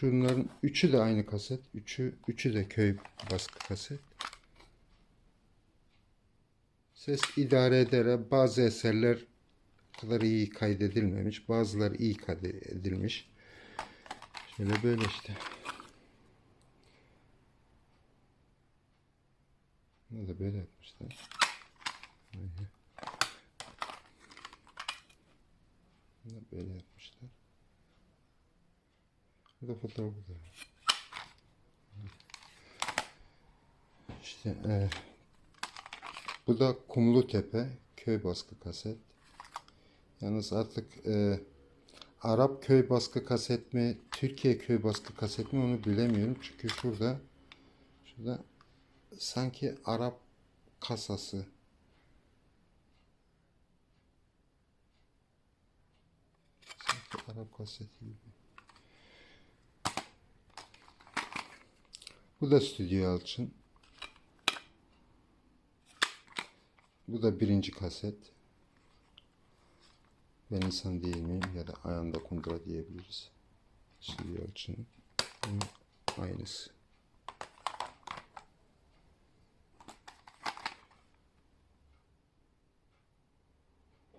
Şunların üçü de aynı kaset. Üçü, üçü de köy baskı kaset. Ses idare eder. Bazı eserler kadar iyi kaydedilmemiş. Bazıları iyi kaydedilmiş. Şöyle böyle işte. Bunu da böyle yapmışlar. Da böyle yapmışlar. Bu da fotoğrafı. İşte e, bu da Kumlu Tepe köy baskı kaset. Yalnız artık e, Arap köy baskı kaset mi, Türkiye köy baskı kaset mi onu bilemiyorum. Çünkü şurada şurada sanki Arap kasası. Arap kaseti gibi. Bu da Stüdyo Yalçın. Bu da birinci kaset. Ben insan değil miyim ya da ayağında kundura diyebiliriz. Stüdyo Yalçın. Bunun aynısı.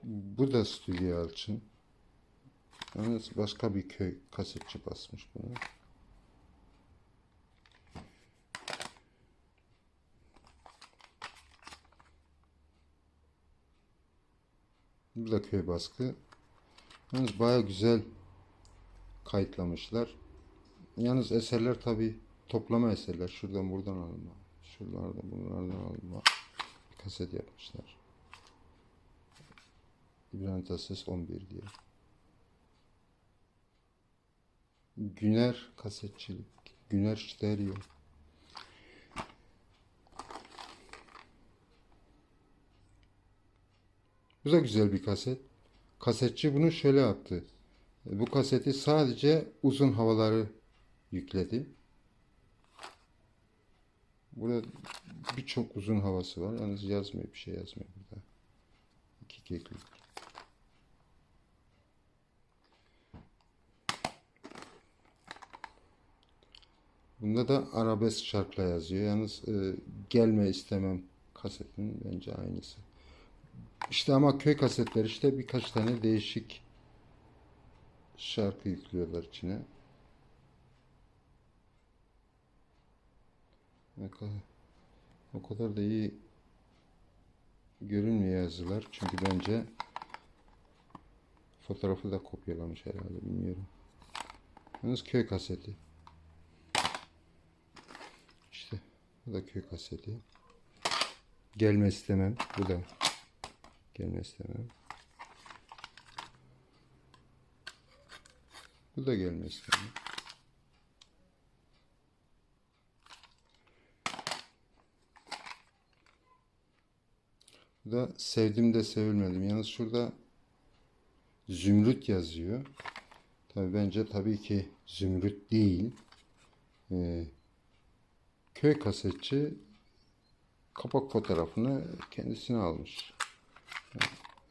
Bu da Stüdyo Yalçın. Yalnız başka bir köy kasetçi basmış bunu. Bu da köy baskı. Yalnız baya güzel kayıtlamışlar. Yalnız eserler tabi toplama eserler. Şuradan buradan alınma. Şuralardan bunlardan alınma. Bir kaset yapmışlar. İbrahim Tatlıses 11 diye. Güner kasetçilik. Güner stereo. Bu da güzel bir kaset. Kasetçi bunu şöyle yaptı. Bu kaseti sadece uzun havaları yükledi. Burada birçok uzun havası var. Yalnız yazmıyor bir şey yazmıyor burada. İki keklik. Bunda da arabesk şarkıla yazıyor. Yalnız e, gelme istemem kasetin bence aynısı. İşte ama köy kasetleri işte birkaç tane değişik şarkı yüklüyorlar içine. Ne kadar, o kadar da iyi görünmüyor yazılar. Çünkü bence fotoğrafı da kopyalamış herhalde bilmiyorum. Yalnız köy kaseti. İşte bu da köy kaseti. Gelme istemem. Bu da gelme istemem. Bu da gelme istemem. Bu da sevdim de sevilmedim. Yalnız şurada zümrüt yazıyor. Tabii bence tabii ki zümrüt değil. Ee, köy kasetçi kapak fotoğrafını kendisine almış.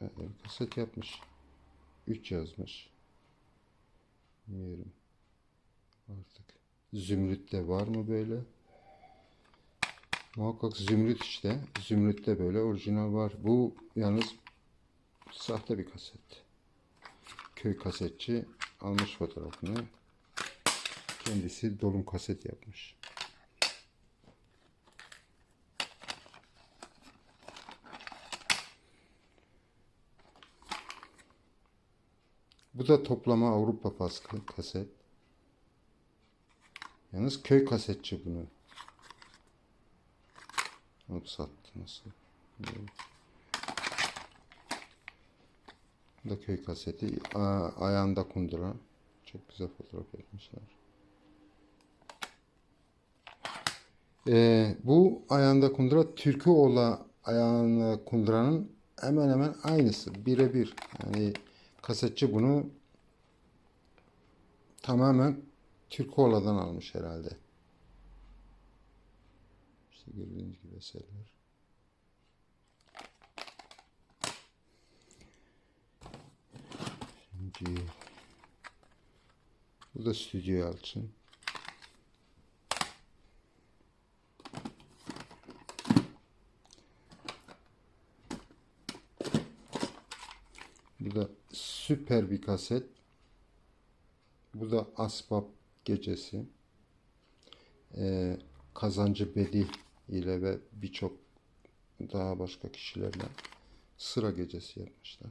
Evet, kaset yapmış. 3 yazmış. Bilmiyorum. Artık. Zümrüt'te var mı böyle? Muhakkak Zümrüt işte. Zümrüt'te böyle orijinal var. Bu yalnız sahte bir kaset. Köy kasetçi almış fotoğrafını. Kendisi dolum kaset yapmış. Bu da toplama Avrupa baskı kaset. Yalnız köy kasetçi bunu. Alıp sattı nasıl? Bu da köy kaseti. A- ayağında kundura. Çok güzel fotoğraf yapmışlar. Ee, bu ayağında kundura Türküoğlu ayağında kunduranın hemen hemen aynısı. Birebir. Yani kasetçi bunu tamamen Türkoğla'dan almış herhalde. İşte gördüğünüz gibi eserler. Şimdi bu da stüdyo Yalçın. Bu da süper bir kaset. Bu da Asbab Gecesi. Ee, Kazancı Bedi ile ve birçok daha başka kişilerle sıra gecesi yapmışlar.